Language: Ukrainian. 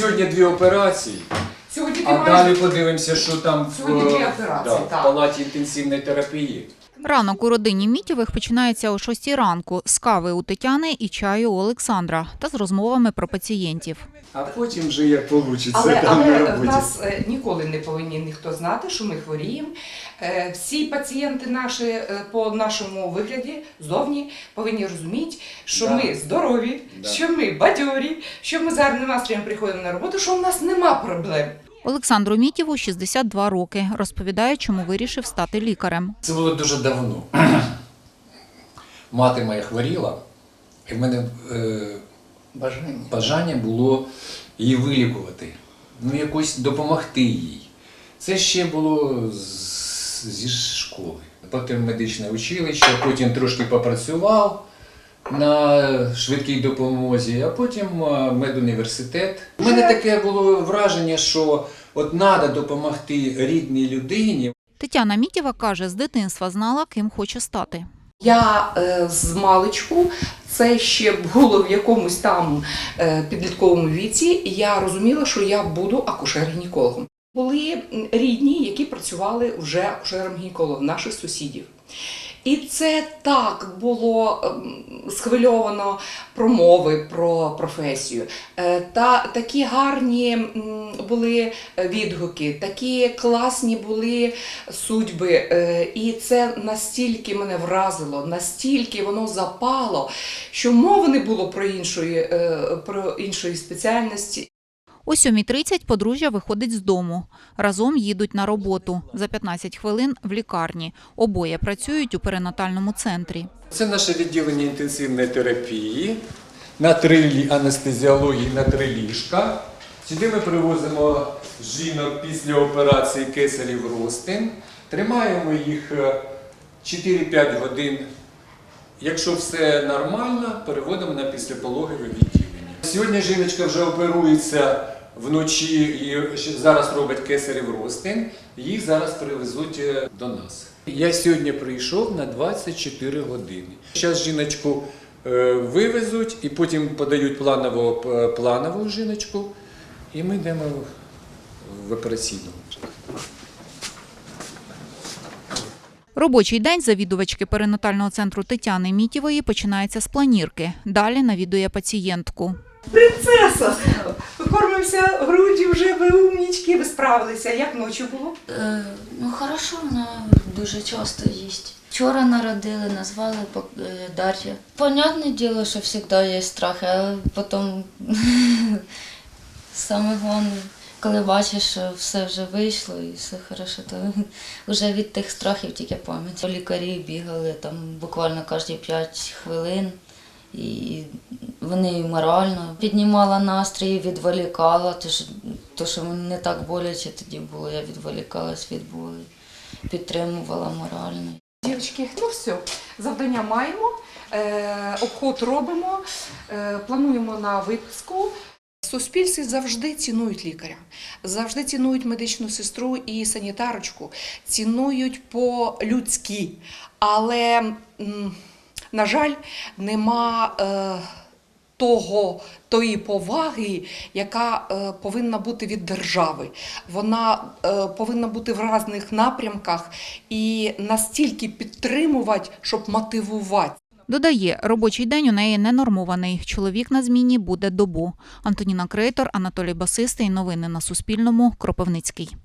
сьогодні дві операції, Сьогодні ти а маєш далі подивимося, що там в, Сьогодні дві е, операції, да, в так. палаті інтенсивної терапії. Ранок у родині Мітєвих починається о 6 ранку з кави у Тетяни і чаю у Олександра та з розмовами про пацієнтів. А потім вже як вийде Але, там але в роботі. нас е, ніколи не повинні ніхто знати, що ми хворіємо. Е, Всі пацієнти наші е, по нашому вигляді зовні повинні розуміти, що Да. ми здорові, Да. що ми бадьорі, що ми з гарним настроєм приходимо на роботу, що в нас нема проблем. Олександру Мітєву 62 роки. Розповідає, чому вирішив стати лікарем. Це було дуже давно. Мати моя хворіла, і в мене е, Бажання. бажання було її вилікувати, ну якось допомогти їй. Це ще було з- зі школи. Потім медичне училище, потім трошки попрацював на швидкій допомозі, а потім медуніверситет. У мене таке було враження, що от треба допомогти рідній людині. Тетяна Мітєва каже, з дитинства знала, ким хоче стати. Я е, з маличку, це ще було в якомусь там е, підлітковому віці. Я розуміла, що я буду акушер-гінекологом. Були рідні, які працювали вже акушером-гінекологом, наших сусідів. І це так було ем, схвильовано промови про професію. Е, Та такі гарні були відгуки, такі класні були судьби. Е, І це настільки мене вразило, настільки воно запало, що мови не було про іншої, е, про іншої спеціальності. О 7.30 подружжя виходить з дому. Разом їдуть на роботу. За 15 хвилин в лікарні. Обоє працюють у перинатальному центрі. Це наше відділення інтенсивної терапії на трилі анестезіології на три ліжка. Сюди ми привозимо жінок після операції кесарів ростин. Тримаємо їх е, 4-5 годин. Якщо все нормально, переводимо на післяпологове відділення. Сьогодні жіночка вже оперується вночі і зараз робить кесарів ростин. Їх зараз привезуть е, до нас. Я сьогодні прийшов на 24 години. Зараз жіночку е, вивезуть і потім подають планову, е, планову жіночку, і ми йдемо в операційну. Робочий день завідувачки перинатального центру Тетяни Мітєвої починається з планірки. Далі навідує пацієнтку. Принцеса! Кормимося груді, вже ви умнічки, ви справилися. Як ночі було? Е, ну хорошо, вона дуже часто їсть. Вчора народили, назвали е, Дар'я. Понятне діло, що завжди є страхи, але потім саме головне, коли бачиш, що все вже вийшло і все хорошо, то вже від тих страхів тільки пам'ять. Лікарі бігали там буквально кожні 5 хвилин. І вони і морально піднімала настрій, відволікала, то що, то, що мені не так боляче тоді було, я відволікалась від болі, підтримувала морально. Дівчатки, ну все, завдання маємо, е, обход робимо, е, плануємо на виписку. В суспільстві завжди цінують лікаря, завжди цінують медичну сестру і санітарочку, цінують по-людськи. Але, на жаль, нема е, того, тої поваги, яка е, повинна бути від держави. Вона е, повинна бути в різних напрямках і настільки підтримувати, щоб мотивувати. Додає, робочий день у неї ненормований. Чоловік на зміні буде добу. Антоніна Крейтор, Анатолій Басистий. Новини на Суспільному. Кропивницький.